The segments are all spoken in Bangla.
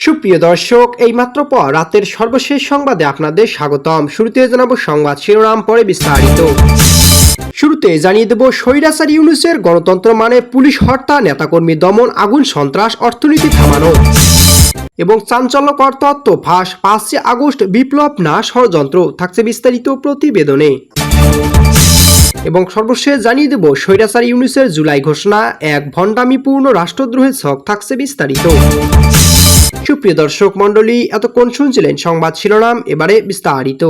সুপ্রিয় দর্শক এই মাত্র পর রাতের সর্বশেষ সংবাদে আপনাদের স্বাগতম। শুরুতে জানাব সংবাদ শিরোনাম, পরে বিস্তারিত। শুরুতে জানিয়ে দেব, স্বৈরাচার ইউনুসের গণতন্ত্র মানে পুলিশ হত্যা নেতাকর্মী দমন, আগুন, সন্ত্রাস, অর্থনীতি থামানো। এবং চাঞ্চল্যকর তত্ত্ব ফাঁস, পাঁচই আগস্ট, বিপ্লব না ষড়যন্ত্র, থাকছে বিস্তারিত প্রতিবেদনে। এবং সর্বশেষ জানিয়ে দেব, স্বৈরাচার ইউনুসের জুলাই ঘোষণা, এক ভণ্ডামিপূর্ণ রাষ্ট্রদ্রোহের ছক, থাকছে বিস্তারিত। সুপ্রিয় দর্শক মণ্ডলী, এতক্ষণ শুনছিলেন সংবাদ শিরোনাম, এবারে বিস্তারিত।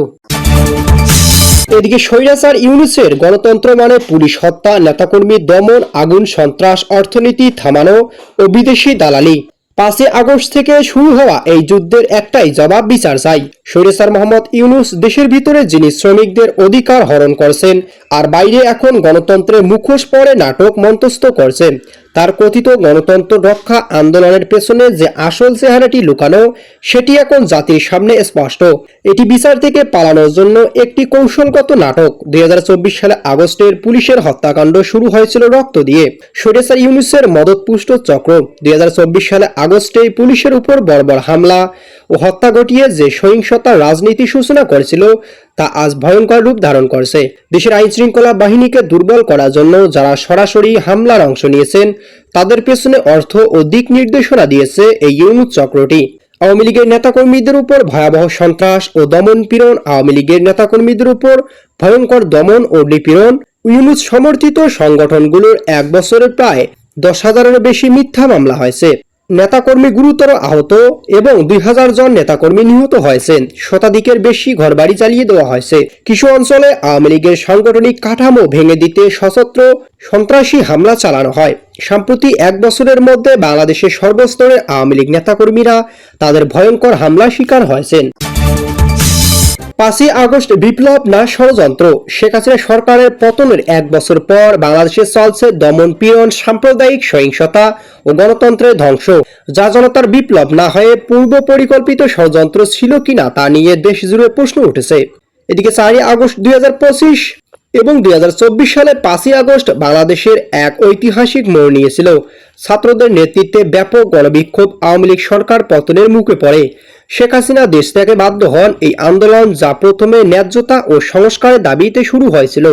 এদিকে স্বৈরাচার ইউনুসের গণতন্ত্র মানে পুলিশ হত্যা, নেতাকর্মী দমন, আগুন, সন্ত্রাস, অর্থনীতি থামানো ও বিদেশি দালালি। পাঁচই আগস্ট থেকে শুরু হওয়া এই যুদ্ধের একটাই জবাব বিচার চাই। স্বৈরাচার মোহাম্মদ ইউনুস দেশের ভিতরে যিনি শ্রমিকদের অধিকার হরণ করছেন, আর বাইরে এখন গণতন্ত্রের মুখোশ পরে নাটক মন্তস্থ করছেন তার কথিত গণতন্ত্র রক্ষা আন্দোলনের পেছনে যে আসল চেহারাটি লুকানো, সেটি এখন জাতির সামনে স্পষ্ট। এটি বিচার থেকে পালানোর জন্য একটি কৌশলগত নাটক। দুই হাজার চব্বিশ সালে আগস্টের পুলিশের হত্যাকাণ্ড শুরু হয়েছিল রক্ত দিয়ে। সরেসার ইউনুসের মদতপুষ্ট চক্র। দুই হাজার চব্বিশ সালে আগস্টে পুলিশের উপর বর্বর হামলা ও হত্যা ঘটিয়ে যে সহিংসতা রাজনীতি সূচনা করেছিল তা আজ ভয়ঙ্কর রূপ ধারণ করছে। দেশের আইন শৃঙ্খলা বাহিনীকে দুর্বল করার জন্য যারা সরাসরি হামলার অংশ নিয়েছেন, তাদের পেছনে অর্থ ও দিক নির্দেশনা দিয়েছে এই ইউনুস চক্রটি। আওয়ামী লীগের নেতাকর্মীদের উপর ভয়াবহ সন্ত্রাস ও দমন পীড়ন, আওয়ামী লীগের নেতাকর্মীদের উপর ভয়ঙ্কর দমন ও নিপীড়ন, ইউনুস সমর্থিত সংগঠনগুলোর এক বছরের প্রায় দশ হাজারেরও বেশি মিথ্যা মামলা হয়েছে। নেতাকর্মী গুরুতর আহত এবং দুই হাজার জন নেতাকর্মী নিহত হয়েছেন। শতাধিকের বেশি ঘরবাড়ি চালিয়ে দেওয়া হয়েছে। কিছু অঞ্চলে আওয়ামী লীগের সাংগঠনিক কাঠামো ভেঙে দিতে সশস্ত্র সন্ত্রাসী হামলা চালানো হয়। সম্প্রতি এক বছরের মধ্যে বাংলাদেশের সর্বস্তরের আওয়ামী লীগ নেতাকর্মীরা তাদের ভয়ঙ্কর হামলা শিকার হয়েছেন। পাঁচই আগস্ট বিপ্লব না ষড়যন্ত্র। শেখ হাসিনা সরকারের পতনের এক বছর পর বাংলাদেশে চলছে দমন পীড়ন, সাম্প্রদায়িক সহিংসতা ও গণতন্ত্রের ধ্বংস। যা জনতার বিপ্লব না হয়ে পূর্ব পরিকল্পিত ষড়যন্ত্র ছিল কিনা তা নিয়ে দেশ জুড়ে প্রশ্ন উঠেছে। এদিকে চারই আগস্ট দুই হাজার পঁচিশ এবং দুই হাজার চব্বিশ সালে পাঁচই আগস্ট বাংলাদেশের এক ঐতিহাসিক মোড় নিয়েছিল। ছাত্রদের নেতৃত্বে ব্যাপক গণবিক্ষোভ আওয়ামী লীগ সরকার পতনের মুখে পড়ে। শেখ হাসিনা দেশ থেকে বাধ্য হন। এই আন্দোলন যা প্রথমে ন্যায্যতা ও সংস্কারের দাবিতে শুরু হয়েছিল।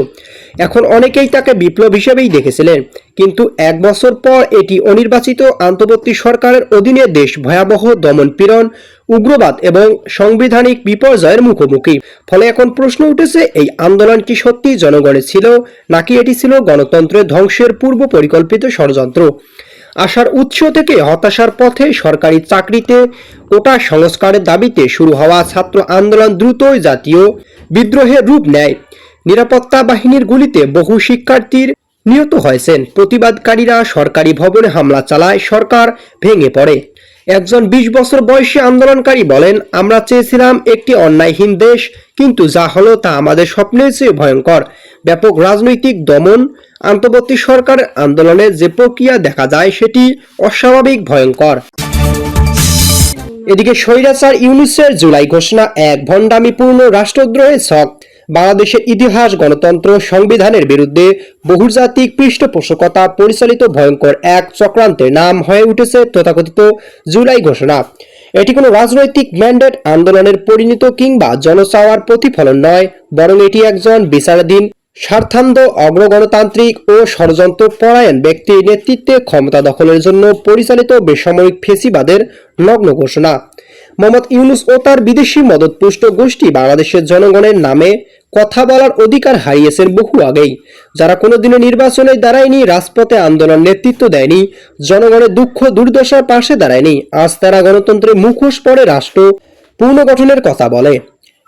এখন অনেকেই তাকে বিপ্লব হিসেবেই দেখেছিলেন। কিন্তু এক বছর পর এটি অনির্বাচিত আন্তর্বর্তী সরকারের অধীনে দেশ ভয়াবহ দমন পীড়ন উগ্রবাদ এবং সাংবিধানিক বিপর্যয়ের মুখোমুখি। ফলে এখন প্রশ্ন উঠেছে, এই আন্দোলন কি সত্যি জনগণের ছিল, নাকি এটি ছিল গণতন্ত্রের ধ্বংসের পূর্ব পরিকল্পিত ষড়যন্ত্র? আসার উৎস থেকে হতাশার পথে সরকারি চাকরিতে কোটা সংস্কারের দাবিতে শুরু হওয়া ছাত্র আন্দোলন দ্রুতই জাতীয় বিদ্রোহের রূপ নেয়। নিরাপত্তা বাহিনীর গুলিতে বহু শিক্ষার্থীর নিহত হয়েছেন। প্রতিবাদকারীরা সরকারি ভবনে হামলা চালায়, সরকার ভেঙে পড়ে। একজন বিশ বছর বয়সী আন্দোলনকারী বলেন, আমরা চেয়েছিলাম একটি অন্যায়হীন দেশ, কিন্তু যা হলো তা আমাদের স্বপ্নের চেয়ে ভয়ঙ্কর। ব্যাপক রাজনৈতিক দমন, আন্তর্বর্তী সরকারের আন্দোলনে যে প্রক্রিয়া দেখা যায় সেটি অস্বাভাবিক, ভয়ঙ্কর। এদিকে স্বৈরাচার ইউনিসের জুলাই ঘোষণা এক ভণ্ডামিপূর্ণ রাষ্ট্রদ্রোহের ছক বাংলাদেশের ইতিহাস, গণতন্ত্র, সংবিধানের বিরুদ্ধে বহুজাতিক পৃষ্ঠপোষকতা পরিচালিত ভয়ঙ্কর এক চক্রান্তের নাম হয়ে উঠেছে তথাকথিত জুলাই ঘোষণা। এটি কোনো রাজনৈতিক ম্যান্ডেট আন্দোলনের পরিণত কিংবা জনচাওয়ার প্রতিফলন নয়, বরং এটি একজন বিচারাধীন, স্বার্থান্ধ, অগ্রগণতান্ত্রিক ও ষড়যন্ত্র পরায়ণ ব্যক্তির নেতৃত্বে ক্ষমতা দখলের জন্য পরিচালিত বেসামরিক ফেসিবাদের নগ্ন ঘোষণা। মোহাম্মদ ইউনুস ও তার বিদেশি মদতপুষ্ট গোষ্ঠী বাংলাদেশের জনগণের নামে কথা বলার অধিকার হারিয়েছেন বহু আগেই। যারা কোনোদিনও নির্বাচনে দাঁড়ায়নি, রাজপথে আন্দোলন নেতৃত্ব দেয়নি, জনগণের দুঃখ, দুর্দশার পাশে দাঁড়ায়নি, আজ তারা গণতন্ত্রের মুখোশ পরে রাষ্ট্র পুনর্গঠনের কথা বলে।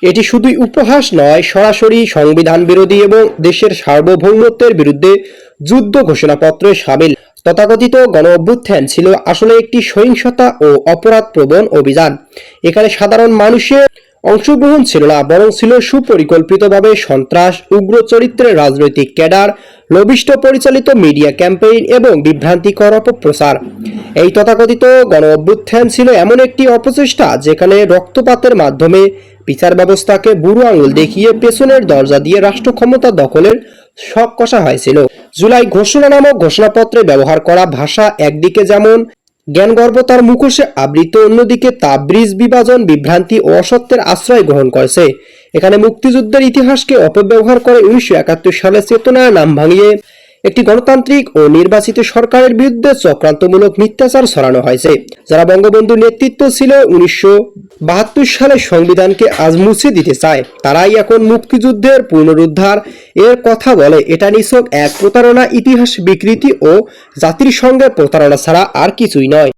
এটি শুধুই উপহাস নয়, সরাসরি সংবিধান বিরোধী এবং দেশের সার্বভৌমত্বের বিরুদ্ধে যুদ্ধ ঘোষণাপত্রে সামিল। তথাকথিত গণ অভ্যুত্থান ছিল আসলে একটি সহিংসতা ও অপরাধ প্রবণ অভিযান। এখানে সাধারণ মানুষের অংশগ্রহণ ছিল না, বরং ছিল সুপরিকল্পিতভাবে সন্ত্রাস, উগ্র চরিত্রের রাজনৈতিক ক্যাডার, লবিষ্ট পরিচালিত মিডিয়া ক্যাম্পেইন এবং বিভ্রান্তিকর অপপ্রচার। এই তথাকথিত গণ অভ্যুত্থান ছিল এমন একটি অপচেষ্টা যেখানে রক্তপাতের মাধ্যমে বিচার ব্যবস্থাকে বুড়ো আঙুল দেখিয়ে পেছনের দরজা দিয়ে রাষ্ট্র ক্ষমতা দখলের শখ কষা হয়েছিল। জুলাই ঘোষণা নামক ঘোষণাপত্রে ব্যবহার করা ভাষা একদিকে যেমন জ্ঞানগর্ব তার মুখোশে আবৃত, অন্যদিকে তাবরিজ বিভাজন, বিভ্রান্তি ও অসত্যের আশ্রয় গ্রহণ করেছে। এখানে মুক্তিযুদ্ধের ইতিহাসকে অপব্যবহার করে উনিশশো একাত্তর সালে চেতনায় নাম ভাঙিয়ে একটি গণতান্ত্রিক ও নির্বাচিত সরকারের বিরুদ্ধে চক্রান্তমূলক মিথ্যাচার ছড়ানো হয়েছে, যারা বঙ্গবন্ধুর নেতৃত্ব ছিল উনিশশো বাহাত্তর সালে সংবিধানকে আজ মুছে দিতে চায়। তারাই এখন মুক্তিযুদ্ধের পুনরুদ্ধার। এর কথা বলে এটা নিছক এক প্রতারণা ইতিহাস বিকৃতি ও জাতির সঙ্গে প্রতারণা ছাড়া আর কিছুই নয়।